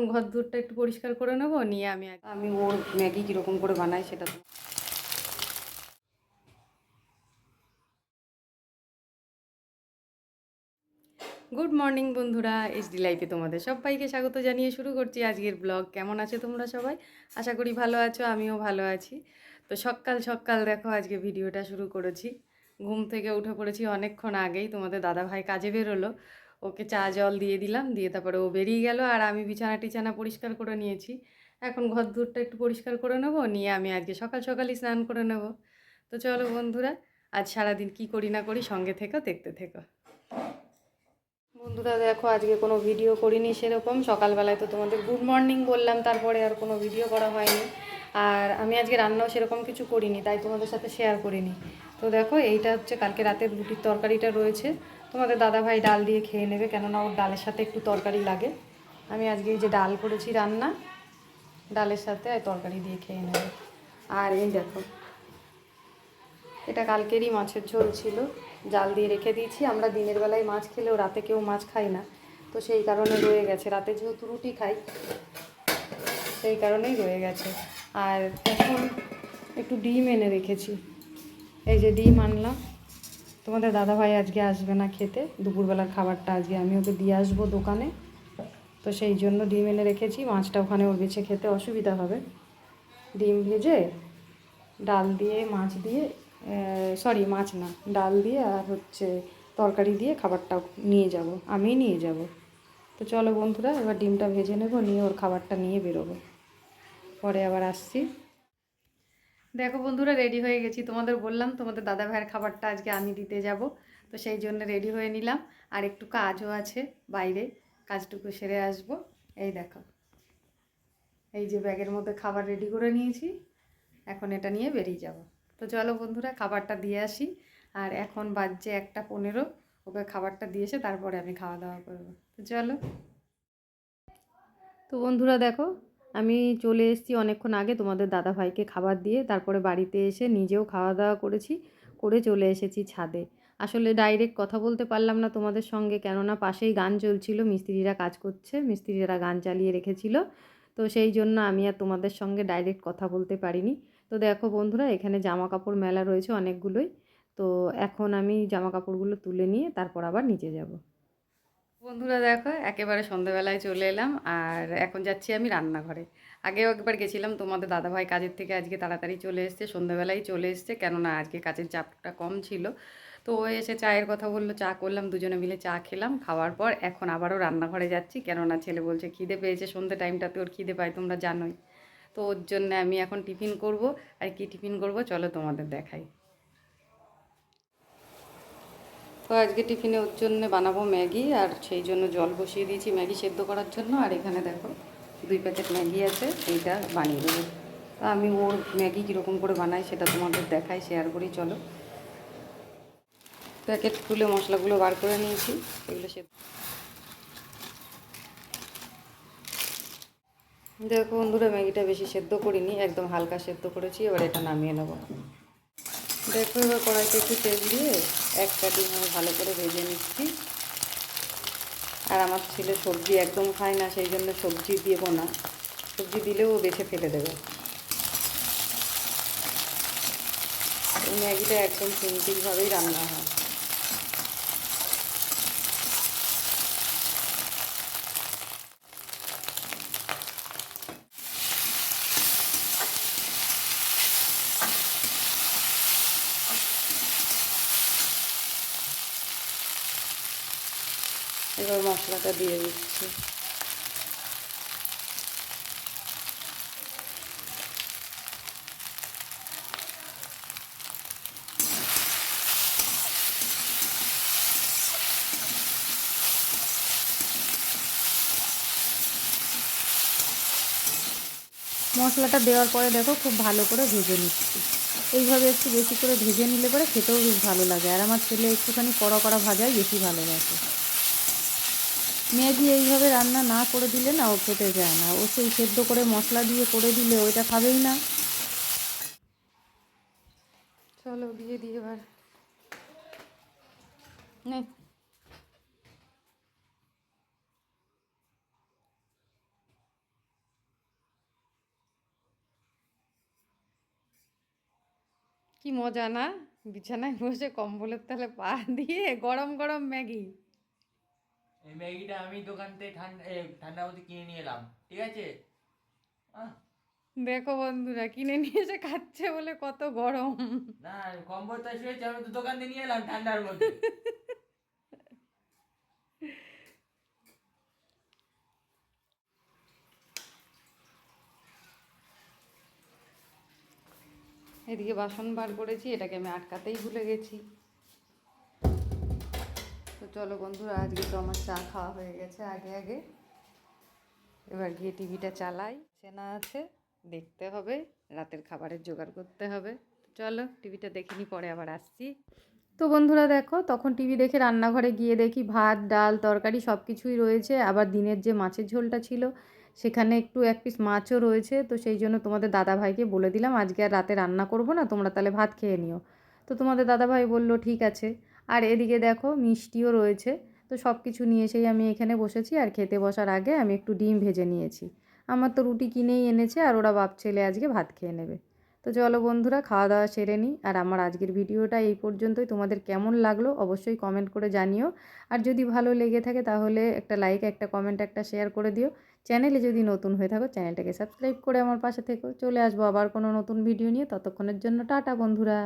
এখন ঘর দূরটা একটু পরিষ্কার করে নেব নিয়ে আমি আমি ওর ম্যাগি কীরকম করে বানাই সেটা তো গুড মর্নিং বন্ধুরা এইচডি লাইফে তোমাদের সবাইকে স্বাগত জানিয়ে শুরু করছি আজকের ব্লগ কেমন আছো তোমরা সবাই? আশা করি ভালো আছো আমিও ভালো আছি। তো সকাল সকাল দেখো আজকে ভিডিওটা শুরু করেছি। ঘুম থেকে উঠে পড়েছি অনেকক্ষণ আগেই তোমাদের দাদা ভাই কাজে বেরোলো। ওকে চা জল দিয়ে দিলাম, দিয়ে তারপরে ও বেরিয়ে গেল আর আমি বিছানা টিছানা পরিষ্কার করে নিয়েছি। এখন ঘর দূরটা একটু পরিষ্কার করে নেব, নিয়ে আমি আজকে সকাল সকালই স্নান করে নেব। তো চলো বন্ধুরা, আজ সারাদিন কি করি না করি সঙ্গে থেকো, দেখতে থেকো। বন্ধুরা দেখো, আজকে কোনো ভিডিও করিনি সেরকম। সকালবেলায় তো তোমাদের গুড মর্নিং বললাম, তারপরে আর কোনো ভিডিও করা হয়নি। আর আমি আজকে রান্নাও সেরকম কিছু করিনি, তাই তোমাদের সাথে শেয়ার করিনি। তো দেখো, এইটা হচ্ছে কালকে রাতের রুটির তরকারিটা রয়েছে। তোমাদের দাদা ভাই ডাল দিয়ে খেয়ে নেবে, কেননা ওর ডালের সাথে একটু তরকারি লাগে। আমি আজকে এই যে ডাল করেছি রান্না, ডালের সাথে আর তরকারি দিয়ে খেয়ে নেবে। আর এই দেখো, এটা কালকেরই মাছের ঝোল ছিল, জাল দিয়ে রেখে দিয়েছি। আমরা দিনের বেলায় মাছ খেলেও রাতে কেউ মাছ খাই না, তো সেই কারণে রয়ে গেছে। রাতে যেহেতু রুটি খাই, সেই কারণেই রয়ে গেছে। আর এখন একটু ডিম এনে রেখেছি। এই যে ডিম আনলাম তোমাদের দাদাভাই আজকে আসবে না খেতে। দুপুরবেলার খাবারটা আজকে আমি ওকে দিয়ে আসব দোকানে। তো সেই জন্য ডিম এনে রেখেছি, মাছটা ওখানে ওর বেছে খেতে অসুবিধা হবে। ডিম ভেজে ডাল দিয়ে, মাছ দিয়ে সরি মাছ না, ডাল দিয়ে আর হচ্ছে তরকারি দিয়ে খাবারটা নিয়ে যাব, আমিই নিয়ে যাব। তো চলো বন্ধুরা, এবার ডিমটা ভেজে নেব, নিয়ে ওর খাবারটা নিয়ে বেরোবো। পরে আবার আসছি। দেখো বন্ধুরা রেডি হয়ে গেছি। তোমাদের বললাম, তোমাদের দাদা ভাইয়ের খাবারটা আজকে আমি দিতে যাব। তো সেই জন্য রেডি হয়ে নিলাম। আর একটু কাজও আছে বাইরে, কাজটুকু সেরে আসব। এই দেখো, এই যে ব্যাগের মধ্যে খাবার রেডি করে নিয়েছি। এখন এটা নিয়ে বেরিয়ে যাব। তো চলো বন্ধুরা, খাবারটা দিয়ে আসি। আর এখন বাজছে একটা পনেরো, ওকে খাবারটা দিয়েছে তারপরে আমি খাওয়া দাওয়া করব। তো চলো। তো বন্ধুরা দেখো আমি চলে এসেছি অনেকক্ষণ আগে তোমাদের দাদা ভাইকে খাবার দিয়ে। তারপরে বাড়িতে এসে নিজেও খাওয়া দাওয়া করেছি, করে চলে এসেছি ছাদে। আসলে ডাইরেক্ট কথা বলতে পারলাম না তোমাদের সঙ্গে, কেননা পাশেই গান চলছিল, মিস্ত্রিরা কাজ করছে, মিস্ত্রিরা গান চালিয়ে রেখেছিল। তো সেই জন্য আমি আর তোমাদের সঙ্গে ডাইরেক্ট কথা বলতে পারিনি। তো দেখো বন্ধুরা, এখানে জামা কাপড় মেলা রয়েছে অনেকগুলোই। তো এখন আমি জামা কাপড়গুলো তুলে নিয়ে তারপর আবার নিচে যাব। বন্ধুরা দেখো, একেবারে সন্ধ্যাবেলায় চলে এলাম, আর এখন যাচ্ছি আমি রান্নাঘরে। আগেও একবার গেছিলাম, তোমাদের দাদাভাই কাজের থেকে আজকে তাড়াতাড়ি চলে এসছে সন্ধ্যাবেলায় চলে এসছে, কেননা আজকে কাজের চাপটা কম ছিল। তো ও এসে চায়ের কথা বলল, চা করলাম, দুজনে মিলে চা খেলাম, খাওয়ার পর এখন আবারও রান্নাঘরে যাচ্ছি, কেননা ছেলে বলছে, খিদে পেয়েছে সন্ধ্যে টাইমটাতে ওর খিদে পায়, তোমরা জানোই। তো ওর জন্য আমি এখন টিফিন করব, আর কি টিফিন করব, চলো তোমাদের দেখাই। তো আজকে টিফিনে ওর জন্য বানাবো ম্যাগি, আর সেই জন্য জল বসিয়ে দিয়েছি ম্যাগি সেদ্ধ করার জন্য। আর এখানে দেখো, দুই প্যাকেট ম্যাগি আছে এইটা বানিয়ে দেবো আমি ওর ম্যাগি কীরকম করে বানাই সেটা তোমাদের দেখাই, শেয়ার করি, চলো। প্যাকেট খুলে মশলাগুলো বার করে নিয়েছি, এগুলো সেদ্ধ দেখো বন্ধুরা, ম্যাগিটা বেশি সেদ্ধ করিনি, একদম হালকা সেদ্ধ করেছি, এবার এটা নামিয়ে নেব। দেখো এবার কড়াইতে একটু তেল দিয়ে একটা ডিম ভালো করে ভেজে নিচ্ছি। আর আমার ছেলে সবজি একদম খায় না, সেই জন্য সবজি দেবো না সবজি দিলেও বেছে ফেলে দেবে। ম্যাগিটা একদম সিম্পিলভাবেই রান্না হয়। এবার মশলাটা দিয়ে দিচ্ছি। মশলাটা দেওয়ার পরে দেখো খুব ভালো করে ভেজে নিচ্ছি। এইভাবে একটু বেশি করে ভেজে নিলে পরে খেতেও বেশ ভালো লাগে। আর আমার ছেলে একটুখানি কড়া কড়া ভাজাই বেশি ভালোবাসে ম্যাগি এইভাবে রান্না না করে দিলে না ও খেতে যায় না। ও সেই সেদ্ধ করে মশলা দিয়ে করে দিলে ওইটা খাবেই না। চলো, দিয়ে দিয়ে এবার। কি মজা না? বিছানায় বসে কম্বলের তাহলে পা দিয়ে গরম গরম ম্যাগি। এই ম্যাগিটা আমি দোকান থেকে ঠান্ডা ঠান্ডা মধ্যে কিনে নিয়ে এলাম ঠিক আছে? দেখো বন্ধুরা কিনে নিয়ে এসে খাচ্ছে বলে কত গরম। না কম্বলটা শুয়েছে আমি তো দোকান থেকে নিয়ে এলাম ঠান্ডার মধ্যে। এদিকে বাসন বার করেছি এটাকে আমি আটকাতেই ভুলে গেছি। চলো বন্ধুরা, আজকে তো আমার চা খাওয়া হয়ে গেছে আগে আগে। এবার গিয়ে টিভিটা চালাই। চেনা আছে, দেখতে হবে, রাতের খাবারের জোগাড় করতে হবে। চলো, টিভিটা দেখিনি পরে আবার আসছি। তো বন্ধুরা দেখো, তখন টিভি দেখে রান্নাঘরে গিয়ে দেখি ভাত, ডাল, তরকারি সব কিছুই রয়েছে। আবার দিনের যে মাছের ঝোলটা ছিল, সেখানে একটু এক পিস মাছও রয়েছে। তো সেই জন্য তোমাদের দাদা ভাইকে বলে দিলাম, আজকে আর রাতে রান্না করব না, তোমরা তাহলে ভাত খেয়ে নিও। তো তোমাদের দাদা ভাই বলল, ঠিক আছে। আর এদিকে দেখো মিষ্টিও রয়েছে। তো সব কিছু নিয়ে এসেই আমি এখানে বসেছি আর খেতে বসার আগে আমি একটু ডিম ভেজে নিয়েছি। আমার তো রুটি কিনেই এনেছে আর ওরা বাপ ছেলে আজকে ভাত খেয়ে নেবে। তো চলো বন্ধুরা খাওয়া দাওয়া সেরে নিই আর আমার আজকের ভিডিওটা এই পর্যন্তই। তোমাদের কেমন লাগল অবশ্যই কমেন্ট করে জানিও। আর যদি ভালো লেগে থাকে তাহলে একটা লাইক, একটা কমেন্ট, একটা শেয়ার করে দিও। চ্যানেলে যদি নতুন হয়ে থাকো চ্যানেলটাকে সাবস্ক্রাইব করে আমার পাশে থেকো। চলে আসব আবার কোনো নতুন ভিডিও নিয়ে। ততক্ষণের জন্য টাটা বন্ধুরা।